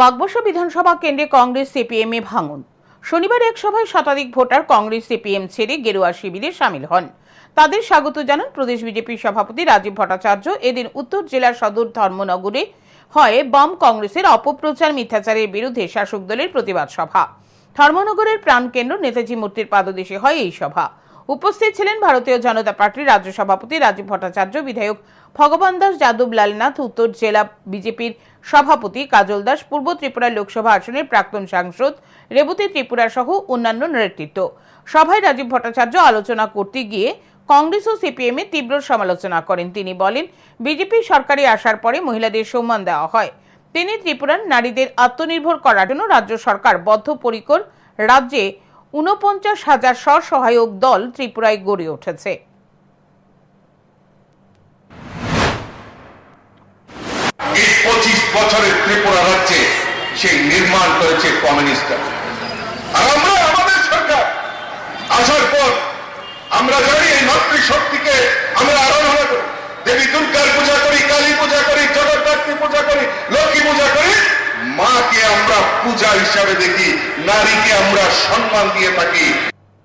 বাগবাসা বিধানসভা কেন্দ্রে কংগ্রেস সিপিএম এ ভাঙন। শনিবার এক সভায় শতাধিক ভোটার কংগ্রেস সিপিএম ছেড়ে গেরুয়া শিবিরে সামিল হন। তাদের স্বাগত জানান প্রদেশ বিজেপি সভাপতি রাজীব ভট্টাচার্য। এদিন উত্তর জেলার সদর ধর্মনগরে হয় বাম কংগ্রেসের অপপ্রচার মিথ্যাচারের বিরুদ্ধে শাসক দলের প্রতিবাদ সভা। ধর্মনগরের প্রাণকেন্দ্র নেতাজি মূর্তির পাদদেশে হয় এই সভা। উপস্থিত ছিলেন ভারতীয় জনতা পার্টির রাজ্য সভাপতি রাজীব ভট্টাচার্য, বিধায়ক ভগবান দাস যাদব লালনাথ, উত্তর জেলা বিজেপির সভাপতি কাজল দাস, পূর্ব ত্রিপুরা লোকসভা আসনের প্রাক্তন সাংসদ রেবতী ত্রিপুরা সহ অন্যান্য নেতৃত্ব। সভায় রাজীব ভট্টাচার্য আলোচনা করতে গিয়ে কংগ্রেস ও সিপিএম এর তীব্র সমালোচনা করেন। তিনি বলেন, বিজেপি সরকারে আসার পরে মহিলাদের সম্মান দেওয়া হয়। তিনি ত্রিপুরার নারীদের আত্মনির্ভর করার জন্য রাজ্য সরকার বদ্ধপরিকর রাজ্যে ঊনপঞ্চাশ হাজার স্বসহায়ক দল ত্রিপুরায় গড়ে উঠেছে। সেই নির্মাণ আমরা আসার পর আমরা আরাধনা করি। দেবী দুর্গার পূজা করি, কালী পূজা করি, জগদ্ধাত্রী পূজা করি লক্ষ্মী পূজা করি মাকে আমরা পূজা হিসাবে দেখি নারীকে আমরা সম্মান দিয়ে থাকি।